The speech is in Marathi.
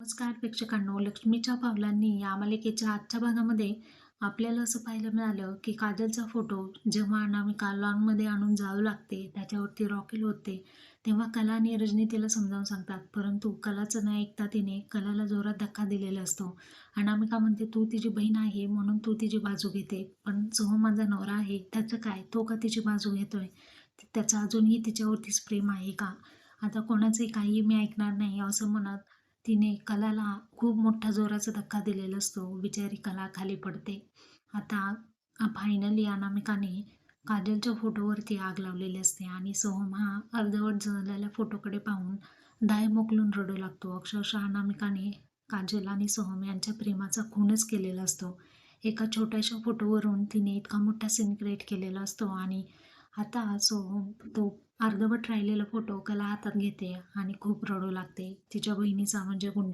नमस्कार प्रेक्षकांनो. लक्ष्मीच्या पावलांनी या मालिकेच्या आजच्या भागामध्ये आपल्याला असं पाहायला मिळालं की काजलचा फोटो जेव्हा अनामिका लॉनमध्ये आणून जाळू लागते त्याच्यावरती रॉकेल होते तेव्हा कला आणि रजनी तिला समजावून सांगतात. परंतु कलाचं न ऐकता तिने कलाला जोरात धक्का दिलेला असतो. अनामिका म्हणते तू तिची बहीण आहे म्हणून तू तिची बाजू घेते. पण जो माझा नवरा आहे त्याचं काय? तो का तिची बाजू घेतोय? त्याचं अजूनही तिच्यावरतीच प्रेम आहे का? आता कोणाचंही काही मी ऐकणार नाही असं म्हणत तिने कलाला खूप मोठा जोराचा धक्का दिलेला असतो. बिचारी कला खाली पडते. आता फायनली अनामिकाने काजलच्या फोटोवरती आग लावलेली असते आणि सोहम हा अर्धवट जळलेल्या फोटोकडे पाहून दाय मोकलून रडू लागतो. अक्षरशः अनामिकाने काजल आणि सोहम यांच्या प्रेमाचा खूनच केलेला असतो. एका छोट्याशा फोटोवरून तिने इतका मोठा सीन क्रिएट केलेला असतो आणि आता सो तो अर्धवट राहिलेला फोटो कला हातात घेते आणि खूप रडू लागते. तिच्या बहिणीचा म्हणजे गुंड